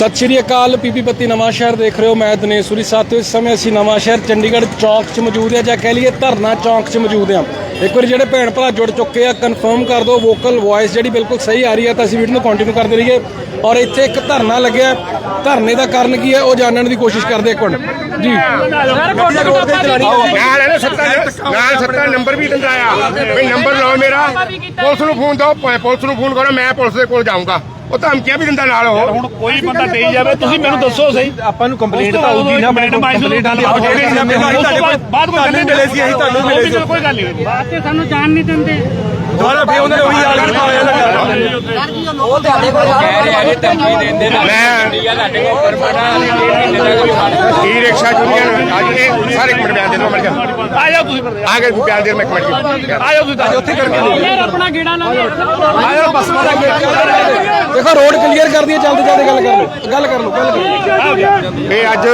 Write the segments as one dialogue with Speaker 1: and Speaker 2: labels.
Speaker 1: ਸਤਿ ਸ਼੍ਰੀ ਅਕਾਲ ਪੀਪੀ ਬੱਤੀ ਨਵਾਂ ਸ਼ਹਿਰ ਦੇਖ ਰਹੇ ਹੋ। ਮੈਂ ਦਿਨੇਸ਼ ਸੂਰੀ। ਸਾਥੀਓ ਇਸ ਸਮੇਂ ਅਸੀਂ ਨਵਾਂ ਸ਼ਹਿਰ ਚੰਡੀਗੜ੍ਹ ਚੌਕ 'ਚ ਮੌਜੂਦ ਹਾਂ ਜਾਂ ਕਹਿ ਲਈਏ ਧਰਨਾ ਚੌਕ 'ਚ ਮੌਜੂਦ ਹਾਂ। ਇੱਕ ਵਾਰੀ ਜਿਹੜੇ ਭੈਣ ਭਰਾ ਜੁੜ ਚੁੱਕੇ ਆ ਕਨਫਰਮ ਕਰ ਦਿਓ ਵੋਕਲ ਵੌਇਸ ਜਿਹੜੀ ਬਿਲਕੁਲ ਸਹੀ ਆ ਰਹੀ ਹੈ ਤਾਂ ਅਸੀਂ ਵੀਡੀਓ ਨੂੰ ਕੰਟੀਨਿਊ ਕਰਦੇ ਰਹੀਏ। ਔਰ ਇੱਥੇ ਇੱਕ ਧਰਨਾ ਲੱਗਿਆ। ਧਰਨੇ ਦਾ ਕਾਰਨ ਕੀ ਹੈ ਉਹ ਜਾਣਨ ਦੀ ਕੋਸ਼ਿਸ਼ ਕਰਦੇ ਇੱਕ ਮਿੰਟ। ਜੀ।
Speaker 2: ਨਾਲ ਇਹਨੇ ਸੱਤਾ ਨਾਲ ਸੱਤਾ ਨੰਬਰ ਵੀ ਦਿੰਦਾ ਆ। ਵੀ ਨੰਬਰ ਲਓ ਮੇਰਾ। ਪੁਲਿਸ ਨੂੰ ਫੋਨ ਦਿਓ ਪੁਲਿਸ ਨੂੰ ਫੋਨ ਕਰੋ ਮੈਂ ਪੁਲਿਸ ਦੇ ਕੋਲ ਜਾਊਂਗਾ। ਉਹ ਧਮਕੀਆਂ ਵੀ ਦਿੰਦਾ ਨਾਲ ਉਹ।
Speaker 3: ਹੁਣ ਕੋਈ ਬੰਦਾ ਦੇਈ ਜਾਵੇ ਤੁਸੀਂ ਮੈਨੂੰ ਦੱਸੋ ਸਹੀ।
Speaker 4: ਆਪਾਂ ਨੂੰ ਕੰਪਲੇਂਟ ਤਾਂ ਆਉਗੀ ਨਾ
Speaker 3: ਕੰਪਲੇਂਟ ਕੰਪਲੇਂਟ ਆਉਂਦੀ ਬਾਅਦ ਕੋਈ ਗੱਲ
Speaker 4: ਮਿਲੇ ਸੀ ਅਸੀਂ ਤੁਹਾਨੂੰ ਮਿਲੇ ਸੀ।
Speaker 3: ਕੋਈ ਗੱਲ ਨਹੀਂ
Speaker 5: ਬਾਤ ਤੇ ਸਾਨੂੰ ਜਾਣ ਨਹੀਂ ਦਿੰਦੇ।
Speaker 4: ਦੁਬਾਰਾ ਫੇਰ ਉਹਨਾਂ ਨੇ ਉਹੀ ਹਾਲ ਕਰਵਾਇਆ
Speaker 2: ਮੈਂ ਈ ਰਿਕਸ਼ਾ ਯੂਨੀਅਨ ਅੱਜ ਇਹ ਸਾਰੇ ਇੱਕ ਮਿੰਟ ਬਿਆਨ ਦੇ ਦਿਓ ਮਰ ਜਾ।
Speaker 3: ਆ ਜਾਓ ਤੁਸੀਂ
Speaker 2: ਆ ਕੇ ਬਿਆਨ ਦੇ ਮੈਂ ਇੱਕ ਮਿੰਟ
Speaker 3: ਆ ਜਾਓ ਤੁਸੀਂ। ਉੱਥੇ ਕਰਕੇ
Speaker 5: ਯਾਰ ਆਪਣਾ ਗੇੜਾ ਲਾ ਲੈ
Speaker 1: ਦੇਖੋ ਰੋਡ ਕਲੀਅਰ ਕਰ ਦਈਏ ਜਲਦੀ ਜਲਦੀ ਗੱਲ ਕਰ ਲਓ। ਗੱਲ ਕਰ ਲਓ ਗੱਲ ਕਰ ਲਓ।
Speaker 2: ਇਹ ਅੱਜ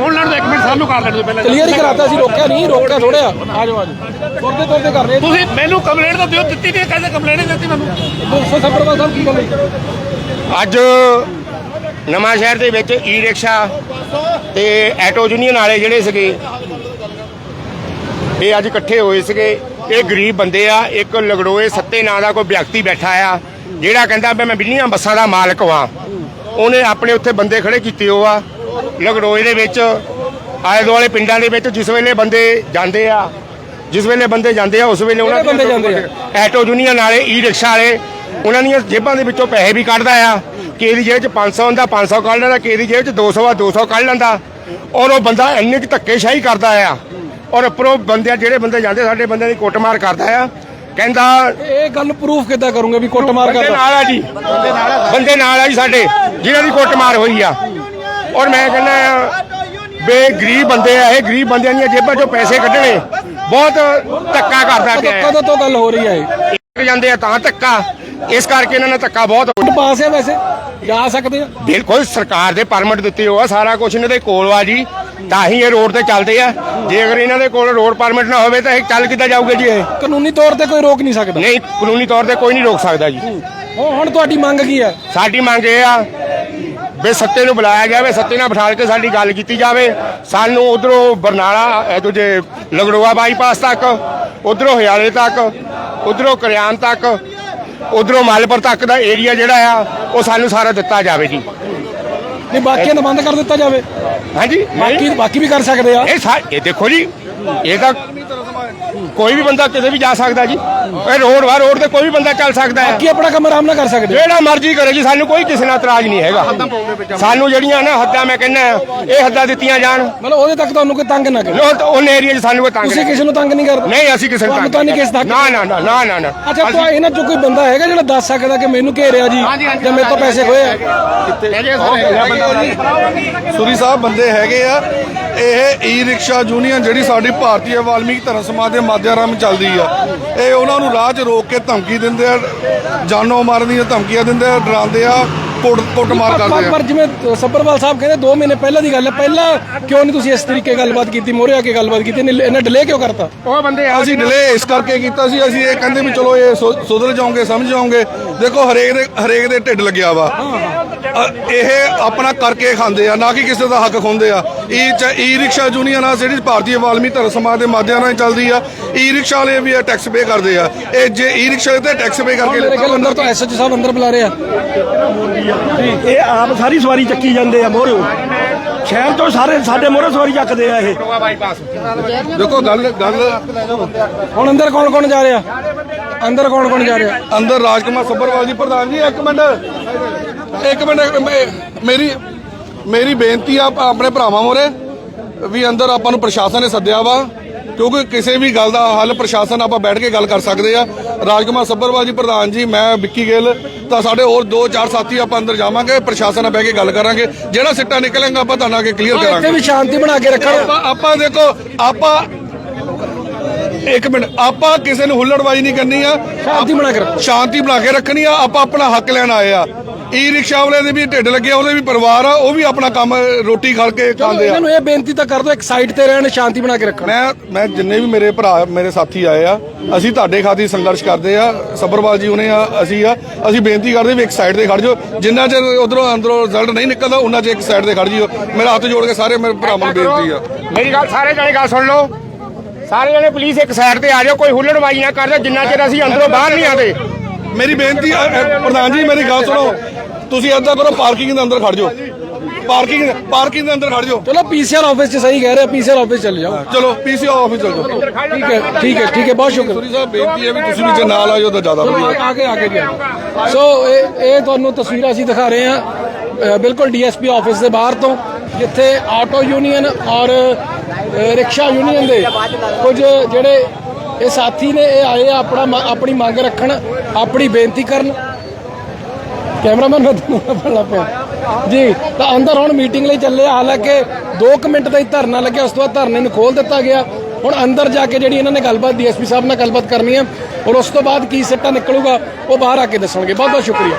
Speaker 3: ਹੁਣ ਲੜੋ ਇੱਕ ਮਿੰਟ ਸਾਨੂੰ ਕਰ ਲੈਣ ਦਿਓ ਪਹਿਲਾਂ
Speaker 1: ਕਲੀਅਰ ਹੀ ਕਰਾਤਾ ਸੀ ਰੋਕਿਆ ਨਹੀਂ ਰੋਕਿਆ ਥੋੜਿਆ ਆ ਜਾਓ ਆ ਜਾਓ। ਤੁਰਦੇ ਤੁਰਦੇ ਕਰ ਰਹੇ
Speaker 3: ਤੁਸੀਂ ਮੈਨੂੰ ਕੰਪਲੇਂਟ ਤਾਂ ਦਿਓ ਦਿੱਤੀ ਨਹੀਂ ਕਹਿੰਦੇ ਕੰਪਲੇਂਟ ਨਹੀਂ ਦਿੱਤੀ ਮੈਨੂੰ।
Speaker 1: ਦੋਸਤੋ ਸੱਪਰਵਾਲ ਸਾਹਿਬ ਕੀ ਗੱਲ ਹੈ
Speaker 2: ਅੱਜ ਨਵਾਂ ਸ਼ਹਿਰ ਦੇ ਵਿੱਚ ਈ ਰਿਕਸ਼ਾ ਤੇ ਐਟੋ ਯੂਨੀਅਨ ਵਾਲੇ ਜਿਹੜੇ ਸੀਗੇ ਇਹ ਅੱਜ ਇਕੱਠੇ ਹੋਏ ਸੀਗੇ। ਇਹ ਗਰੀਬ ਬੰਦੇ ਆ ਇੱਕ ਲਗੜੋਏ ਸੱਤੇ ਨਾਂ ਦਾ ਕੋਈ ਵਿਅਕਤੀ ਬੈਠਾ ਆ ਜਿਹੜਾ ਕਹਿੰਦਾ ਵੀ ਮੈਂ ਬਿੱਲੀਆਂ ਬੱਸਾਂ ਦਾ ਮਾਲਕ ਵਾਂ ਉਹਨੇ ਆਪਣੇ ਉੱਥੇ ਬੰਦੇ ਖੜੇ ਕੀਤੇ ਹੋ ਆ ਲਗੜੋਏ ਦੇ ਵਿੱਚ ਆਲੇ ਦੁਆਲੇ ਪਿੰਡਾਂ ਦੇ ਵਿੱਚ ਜਿਸ ਵੇਲੇ ਬੰਦੇ ਜਾਂਦੇ ਆ ਜਿਸ ਵੇਲੇ ਬੰਦੇ ਜਾਂਦੇ ਆ ਉਸ ਵੇਲੇ ਉਹਨਾਂ
Speaker 1: ਕਿਹੜੇ ਬੰਦੇ ਜਾਂਦੇ
Speaker 2: ਐਟੋ ਯੂਨੀਅਨ ਵਾਲੇ ਈ ਰਿਕਸ਼ਾ ਵਾਲੇ ਉਹਨਾਂ ਦੀਆਂ ਜੇਬਾਂ ਦੇ ਵਿੱਚੋਂ ਪੈਸੇ ਵੀ ਕੱਢਦਾ ਆ। ਕਿਸੇ ਦੀ ਜੇਬ 'ਚ 500 ਹੁੰਦਾ 500 ਕੱਢ ਲੈਂਦਾ ਕਿਸੇ ਦੀ ਜੇਬ 'ਚ 200 ਆ 200 ਕੱਢ ਲੈਂਦਾ। ਔਰ ਉਹ ਬੰਦਾ ਇੰਨੇ ਕਿ ਧੱਕੇਸ਼ਾਹੀ ਕਰਦਾ ਆ। ਔਰ ਉੱਪਰੋਂ ਬੰਦੇ ਜਿਹੜੇ ਬੰਦੇ ਜਾਂਦੇ ਸਾਡੇ ਬੰਦਿਆਂ ਦੀ ਕੁੱਟਮਾਰ ਕਰਦਾ ਆ। ਕਹਿੰਦਾ
Speaker 1: ਇਹ ਗੱਲ ਪ੍ਰੂਫ ਕਿੱਦਾਂ ਕਰੋਗੇ ਵੀ ਕੁੱਟਮਾਰ
Speaker 2: ਬੰਦੇ
Speaker 1: ਕਰਦਾ?
Speaker 2: ਨਾਲ ਆ ਜੀ। ਬੰਦੇ ਨਾਲ ਆ ਜੀ ਸਾਡੇ ਜਿਨ੍ਹਾਂ ਦੀ ਕੁੱਟਮਾਰ ਹੋਈ ਆ। ਔਰ ਮੈਂ ਕਹਿੰਦਾ ਬੇ ਗਰੀਬ ਬੰਦੇ ਆ ਇਹ ਗਰੀਬ ਬੰਦਿਆਂ ਦੀਆਂ ਜੇਬਾਂ 'ਚੋਂ ਪੈਸੇ ਕੱਢਣੇ। ਬਹੁਤ ਧੱਕਾ ਕਰਦਾ ਪਿਆ ਆ
Speaker 1: ਕਦੋਂ ਤੋਂ ਗੱਲ ਹੋ ਰਹੀ ਹੈ ਇਹ।
Speaker 2: ਇੱਕ ਜਾਂਦੇ ਆ ਤਾਂ ਧੱਕਾ। ਇਸ ਕਰਕੇ ਇਹਨਾਂ ਨੇ ਧੱਕਾ ਬਹੁਤ
Speaker 1: ਪਾਸ ਹੈ ਵੈਸੇ। ਜਾ ਸਕਦੇ ਆ।
Speaker 2: ਬਿਲਕੁਲ ਸਰਕਾਰ ਦੇ ਪਰਮਿਟ ਦਿੱਤੇ ਹੋ ਆ ਸਾਰਾ ਕੁਝ ਇਹਨਾਂ ਦੇ ਕੋਲ ਆ ਜੀ। ਤਾਂ ਹੀ ਇਹ ਰੋਡ ਤੇ ਚੱਲਦੇ ਆ। ਜੇ ਅਗਰ ਇਹਨਾਂ ਦੇ ਕੋਲ ਰੋਡ ਪਰਮਿਟ ਨਾ ਹੋਵੇ ਤਾਂ ਇਹ ਚੱਲ ਕਿੱਦਾਂ ਜਾਊਗੇ ਜੀ ਇਹ?
Speaker 1: ਕਾਨੂੰਨੀ ਤੌਰ ਤੇ ਕੋਈ ਰੋਕ ਨਹੀਂ ਸਕਦਾ।
Speaker 2: ਨਹੀਂ ਕਾਨੂੰਨੀ ਤੌਰ ਤੇ ਕੋਈ ਨਹੀਂ ਰੋਕ ਸਕਦਾ ਜੀ।
Speaker 1: ਹੁਣ ਹੁਣ ਤੁਹਾਡੀ ਮੰਗ ਕੀ ਹੈ
Speaker 2: ਸਾਡੀ ਮੰਗ ਇਹ ਆ ਵੀ ਸੱਤੇ ਨੂੰ ਬੁਲਾਇਆ ਜਾਵੇ ਸੱਤੇ ਨਾਲ ਬਿਠਾ ਕੇ ਸਾਡੀ ਗੱਲ ਕੀਤੀ ਜਾਵੇ। ਸਾਨੂੰ ਉਧਰੋਂ ਬਰਨਾਲਾ ਇਹ ਦੂਜੇ ਲਗੜੋਆ ਬਾਈਪਾਸ ਤੱਕ ਉਧਰੋਂ ਹਿਆਲੇ ਤੱਕ ਉਧਰੋਂ ਕਰਿਆਨ ਤੱਕ ਉਧਰੋਂ ਮਾਲਪੁਰ ਤੱਕ ਦਾ ਏਰੀਆ ਜਿਹੜਾ ਆ ਉਹ ਸਾਨੂੰ ਸਾਰਾ ਦਿੱਤਾ ਜਾਵੇ ਜੀ।
Speaker 1: ਨਹੀਂ ਬਾਕੀਆਂ ਦਾ ਬੰਦ ਕਰ ਦਿੱਤਾ ਜਾਵੇ।
Speaker 2: ਹਾਂਜੀ
Speaker 1: ਬਾਕੀ ਬਾਕੀ ਵੀ ਕਰ ਸਕਦੇ ਆ।
Speaker 2: ਇਹ ਸਾ ਇਹ ਦੇਖੋ ਜੀ ਇਹ ਤਾਂ ਕੋਈ ਵੀ ਬੰਦਾ ਕਿਤੇ ਵੀ ਜਾ ਸਕਦਾ ਜੀ। ਇਹ ਰੋਡ ਵਾ ਰੋਡ ਤੇ ਕੋਈ ਵੀ ਬੰਦਾ ਚੱਲ ਸਕਦਾ ਹੈ।
Speaker 1: ਕੀ ਆਪਣਾ ਕੰਮ ਆਰਾਮ ਨਾਲ ਕਰ ਸਕਦੇ।
Speaker 2: ਜਿਹੜਾ ਮਰਜ਼ੀ ਕਰੇ ਜੀ ਸਾਨੂੰ ਕੋਈ ਕਿਸੇ ਨਾਲ ਇਤਰਾਜ਼ ਨਹੀਂ ਹੈਗਾ। ਸਾਨੂੰ ਜਿਹੜੀਆਂ ਨਾ ਹੱਦਾਂ ਮੈਂ ਕਹਿੰਦਾ ਇਹ ਹੱਦਾਂ ਦਿੱਤੀਆਂ ਜਾਣ।
Speaker 1: ਮਤਲਬ ਉਹਦੇ ਤੱਕ ਤੁਹਾਨੂੰ ਕੋਈ ਤੰਗ ਨਾ ਕਰੇ?
Speaker 2: ਲੋ ਉਹਨ ਏਰੀਆ 'ਚ ਸਾਨੂੰ ਕੋਈ ਤੰਗ
Speaker 1: ਤੁਸੀਂ ਕਿਸੇ ਨੂੰ ਤੰਗ ਨਹੀਂ ਕਰਦੇ?
Speaker 2: ਨਹੀਂ ਅਸੀਂ ਕਿਸੇ ਨੂੰ
Speaker 1: ਤੁਹਾਨੂੰ ਤਾਂ ਨਹੀਂ ਕਿਸੇ ਤੱਕ
Speaker 2: ਨਾ ਨਾ ਨਾ ਨਾ ਨਾ ਨਾ।
Speaker 1: ਅੱਛਾ ਕੋਈ ਇਹਨਾਂ ਚੋਂ ਕੋਈ ਬੰਦਾ ਹੈਗਾ ਜਿਹੜਾ ਦੱਸ ਸਕਦਾ ਕਿ ਮੈਨੂੰ ਘੇਰਿਆ ਜੀ ਜਾਂ ਮੇਰੇ ਤੋਂ ਪੈਸੇ ਖੋਏ ਆ?
Speaker 4: ਸੂਰੀ ਸਾਹਿਬ ਬੰਦੇ ਹੈਗੇ ਆ। ਇਹ ਈ ਰਿਕਸ਼ਾ ਯੂਨੀਅਨ ਜਿਹੜੀ ਸਾਡੀ ਭਾਰਤੀ ਵਾਲਮੀਕ ਧਰਮ ਸਮਾਜ ਦੇ ਮਾਧਿਅਮ ਚੱਲਦੀ ਆ। ਇਹ ਉਹਨਾਂ ਨੂੰ ਰਾਹ 'ਚ ਰੋਕ ਕੇ ਧਮਕੀ ਦਿੰਦੇ ਆ, ਜਾਨੋਂ ਮਾਰਨ ਦੀਆਂ ਧਮਕੀਆਂ ਦਿੰਦੇ ਆ, ਡਰਾਉਂਦੇ ਆ। ਕੁੱਟ ਕੁੱਟਮਾਰ ਕਰਦੇ ਆ।
Speaker 1: ਪਰ ਜਿਵੇਂ ਸੱਬਰਵਾਲ ਸਾਹਿਬ ਕਹਿੰਦੇ 2 ਮਹੀਨੇ ਪਹਿਲਾਂ ਦੀ ਗੱਲ ਹੈ ਪਹਿਲਾਂ ਕਿਉਂ ਨਹੀਂ ਤੁਸੀਂ ਇਸ ਤਰੀਕੇ ਗੱਲਬਾਤ ਕੀਤੀ ਮੋਰੇ ਆ ਕੇ ਗੱਲਬਾਤ ਕੀਤੀ ਇਹਨੇ ਡਿਲੇ ਕਿਉਂ ਕਰਤਾ?
Speaker 2: ਉਹ ਬੰਦੇ ਆ
Speaker 4: ਅਸੀਂ ਡਿਲੇ ਇਸ ਕਰਕੇ ਕੀਤਾ ਸੀ ਅਸੀਂ ਇਹ ਕਹਿੰਦੇ ਵੀ ਚਲੋ ਇਹ ਸੁਧਰ ਜਾਓਗੇ ਸਮਝ ਜਾਓਗੇ। ਦੇਖੋ ਹਰੇਕ ਦੇ ਹਰੇਕ ਦੇ ਢਿੱਡ ਲੱਗਿਆ ਵਾ। ਇਹ ਆਪਣਾ ਕਰਕੇ ਖਾਂਦੇ ਆ ਨਾ ਕਿ ਕਿਸੇ ਦਾ ਹੱਕ ਖੁੰਦੇ ਆ। ਈ ਚ- ਈ ਰਿਕਸ਼ਾ ਯੂਨੀਅਨ ਆ ਜਿਹੜੀ ਭਾਰਤੀ ਵਾਲਮੀ ਧਰਮ ਸਮਾਜ ਦੇ ਮਾਧਿਅਮ ਨਾਲ ਚੱਲਦੀ ਆ ਈ ਰਿਕਸ਼ਾ ਵਾਲੇ ਵੀ ਇਹ ਟੈਕਸ ਪੇ ਕਰਦੇ ਆ। ਇਹ ਜੇ ਈ ਰਿਕਸ਼ਾ ਤੇ ਟੈਕਸ ਪੇ ਕਰਕੇ
Speaker 1: ਅੰਦਰ ਤੋਂ ਐਸਐਚ ਸਾਹਿਬ ਅੰਦਰ ਬੁਲਾ ਰਹੇ ਆ।
Speaker 6: ਇਹ ਆਪ ਸਾਰੀ ਸਵਾਰੀ ਚੱਕੀ ਜਾਂਦੇ ਆ ਮੋਹਰੇ ਸ਼ਹਿਰ ਤੋਂ ਸਾਰੇ ਸਾਡੇ ਮੋਹਰੇ ਸਵਾਰੀ ਚੱਕਦੇ ਆ ਇਹ।
Speaker 4: ਦੇਖੋ ਗੱਲ ਗੱਲ
Speaker 1: ਹੁਣ ਅੰਦਰ ਕੌਣ ਕੌਣ ਜਾ ਰਿਹਾ? ਅੰਦਰ ਕੌਣ ਕੌਣ ਜਾ ਰਿਹਾ?
Speaker 4: ਅੰਦਰ ਰਾਜਕੁਮਾਰ ਸੱਭਰਵਾਲ ਜੀ ਪ੍ਰਧਾਨ ਜੀ ਇੱਕ ਮਿੰਟ। ਇੱਕ ਮਿੰਟ ਮੇਰੀ ਮੇਰੀ ਬੇਨਤੀ ਆ ਆਪ- ਆਪਣੇ ਭਰਾਵਾਂ ਮੋਰੇ ਵੀ ਅੰਦਰ ਆਪਾਂ ਨੂੰ ਪ੍ਰਸ਼ਾਸਨ ਨੇ ਸੱਦਿਆ ਵਾ ਕਿਉਂਕਿ ਕਿਸੇ ਵੀ ਗੱਲ ਦਾ ਹੱਲ ਪ੍ਰਸ਼ਾਸਨ ਆਪਾਂ ਬੈਠ ਕੇ ਗੱਲ ਕਰ ਸਕਦੇ ਆ। ਰਾਜਕੁਮਾਰ ਸੱਭਰਵਾਲ ਜੀ ਪ੍ਰਧਾਨ ਜੀ ਮੈਂ ਵਿੱਕੀ ਗਿੱਲ ਤਾਂ ਸਾਡੇ ਹੋਰ ਦੋ ਚਾਰ ਸਾਥੀ ਆਪਾਂ ਅੰਦਰ ਜਾਵਾਂਗੇ ਪ੍ਰਸ਼ਾਸਨ ਨਾਲ ਬਹਿ ਕੇ ਗੱਲ ਕਰਾਂਗੇ। ਜਿਹੜਾ ਸਿੱਟਾ ਨਿਕਲੇਗਾ ਆਪਾਂ ਤੁਹਾਨੂੰ ਅੱਗੇ ਕਲੀਅਰ
Speaker 1: ਇੱਥੇ
Speaker 4: ਕਰਾਂਗੇ।
Speaker 1: ਵੀ ਸ਼ਾਂਤੀ ਬਣਾ ਕੇ ਰੱਖਣ
Speaker 4: ਆਪਾਂ ਦੇਖੋ ਆਪਾਂ ਇੱਕ ਮਿੰਟ ਆਪਾਂ ਕਿਸੇ ਨੂੰ ਹੁੱਲੜਬਾਜ਼ੀ ਨਹੀਂ ਕਰਨੀ ਆ।
Speaker 1: ਸ਼ਾਂਤੀ ਬਣਾ ਕੇ ਰੱਖੋ।
Speaker 4: ਸ਼ਾਂਤੀ ਬਣਾ ਕੇ ਰੱਖਣੀ ਆ ਆਪਾਂ ਆਪਣਾ ਹੱਕ ਲੈਣ ਆਏ ਆ। ਈ ਰਿਕਸ਼ਾ ਵਾਲੇ ਦੇ ਵੀ ਢਿੱਡ ਲੱਗੇ ਉਹਦੇ ਵੀ ਪਰਿਵਾਰ ਆ ਉਹ ਵੀ ਆਪਣਾ ਕੰਮ ਰੋਟੀ ਖਾ ਕੇ ਖਾਂਦੇ ਆ।
Speaker 1: ਇਹਨਾਂ ਨੂੰ ਇਹ ਬੇਨਤੀ ਤਾਂ ਕਰ ਦਿਓ ਇੱਕ ਸਾਈਡ ਤੇ ਰਹਿਣ ਸ਼ਾਂਤੀ ਬਣਾ ਕੇ ਰੱਖਣ।
Speaker 4: ਮੈਂ ਮੈਂ ਜਿੰਨੇ ਵੀ ਮੇਰੇ ਭਰਾ ਮੇਰੇ ਸਾਥੀ ਆਏ ਆ ਅਸੀਂ ਤੁਹਾਡੇ ਖਾਤਰ ਸੰਘਰਸ਼ ਕਰਦੇ ਆ ਸਬਰਵਾਲ ਜੀ ਉਹਨੇ ਆ ਅਸੀਂ ਆ ਅਸੀਂ ਬੇਨਤੀ ਕਰਦੇ ਵੀ ਇੱਕ ਸਾਈਡ ਤੇ ਖੜ ਜਾਓ ਜਿੰਨਾ ਚਿਰ ਉਧਰੋਂ ਅੰਦਰੋਂ ਰਿਜ਼ਲਟ ਨਹੀਂ ਨਿਕਲਦਾ ਉਹਨਾਂ ਚਿਰ ਇੱਕ ਸਾਈਡ ਤੇ ਖੜ ਜਿਓ ਮੇਰਾ ਹੱਥ ਜੋੜ ਕੇ ਸਾਰੇ ਮੇਰੇ ਭਰਾਵਾਂ ਨੂੰ ਬੇਨਤੀ ਆ।
Speaker 2: ਮੇਰੀ ਗੱਲ ਸਾਰੇ ਜਣੇ ਗੱਲ ਸੁਣ ਲਓ। ਸਾਰੇ ਜਣੇ ਪੁਲਿਸ ਇੱਕ ਸਾਈਡ ਤੇ ਆ ਜਾਓ ਕੋਈ ਹੁੱਲੜਬਾਜ਼ੀ ਨਾ ਕਰਦੇ ਜਿੰਨਾ ਚਿਰ ਅਸੀਂ ਅੰਦਰੋਂ ਬਾਹਰ ਨਹੀਂ ਆਉਂਦੇ।
Speaker 4: ਮੇਰੀ ਬੇਨਤੀ ਪ੍ਰਧਾਨ ਜੀ ਮੇਰੀ ਗੱਲ ਸੁਣੋ। ਤੁਸੀਂ ਏਦਾਂ ਕਰੋ ਪਾਰਕਿੰਗ ਦੇ ਅੰਦਰ ਖੜ ਜਾਓ। ਪਾਰਕਿੰਗ ਪਾਰਕਿੰਗ ਦੇ ਅੰਦਰ ਖੜ ਜਾਓ।
Speaker 1: ਚਲੋ ਪੀਸੀਆਰ ਆਫਿਸ 'ਚ ਸਹੀ ਕਹਿ ਰਹੇ ਪੀਸੀਆਰ ਆਫਿਸ ਚਲੇ ਜਾਓ।
Speaker 4: ਚਲੋ ਪੀਸੀ ਆਫਿਸ ਚਲ ਜਾਓ।
Speaker 1: ਠੀਕ ਹੈ ਠੀਕ ਹੈ ਠੀਕ ਹੈ ਬਹੁਤ ਸ਼ੁਕਰ।
Speaker 4: ਸੋਰੀ ਸਾਹਿਬ ਬੇਨਤੀ ਹੈ ਵੀ ਤੁਸੀਂ ਵੀ ਜੇ ਨਾਲ ਆ ਜਾਓ ਤਾਂ ਜ਼ਿਆਦਾ ਵਧੀਆ।
Speaker 1: ਆਗੇ ਆਗੇ ਜੀ ਸੋ ਇਹ ਇਹ ਤੁਹਾਨੂੰ ਤਸਵੀਰਾਂ ਅਸੀਂ ਦਿਖਾ ਰਹੇ ਹਾਂ ਅ, ਬਿਲਕੁਲ ਡੀਐਸਪੀ ਆਫਿਸ ਦੇ ਬਾਹਰ ਤੋਂ ਜਿੱਥੇ ਆਟੋ ਯੂਨੀਅਨ ਔਰ ਅ, ਰਿਕਸ਼ਾ ਯੂਨੀਅਨ ਦੇ ਕੁਝ ਜਿਹੜੇ ਇਹ ਸਾਥੀ ਨੇ ਇਹ ਆਏ ਆ ਆਪਣਾ ਮ- ਆਪਣੀ ਮੰਗ ਰੱਖਣ ਆਪਣੀ ਬੇਨਤੀ ਕਰਨ। ਕੈਮਰਾਮੈਨ ਮੈਂ ਪਿਆ। ਜੀ, ਤਾਂ ਅੰਦਰ ਹੁਣ ਮੀਟਿੰਗ ਲਈ ਚੱਲੇ ਆ। ਹਾਲਾਂਕਿ 2 ਮਿੰਟ ਦਾ ਹੀ ਧਰਨਾ ਲੱਗਿਆ, ਉਸ ਤੋਂ ਬਾਅਦ ਧਰਨੇ ਨੂੰ ਖੋਲ ਦਿੱਤਾ ਗਿਆ। ਹੁਣ ਅੰਦਰ ਜਾ ਕੇ ਜਿਹੜੀ ਇਹਨਾਂ ਨੇ ਗੱਲਬਾਤ, ਡੀਐਸਪੀ ਸਾਹਿਬ ਨਾਲ ਗੱਲਬਾਤ ਕਰਨੀ ਹੈ, ਔਰ ਉਸ ਤੋਂ ਬਾਅਦ ਕੀ ਸਿੱਟਾ ਨਿਕਲੂਗਾ, ਉਹ ਬਾਹਰ ਆ ਕੇ ਦੱਸਣਗੇ। ਬਹੁਤ ਬਹੁਤ ਸ਼ੁਕਰੀਆ।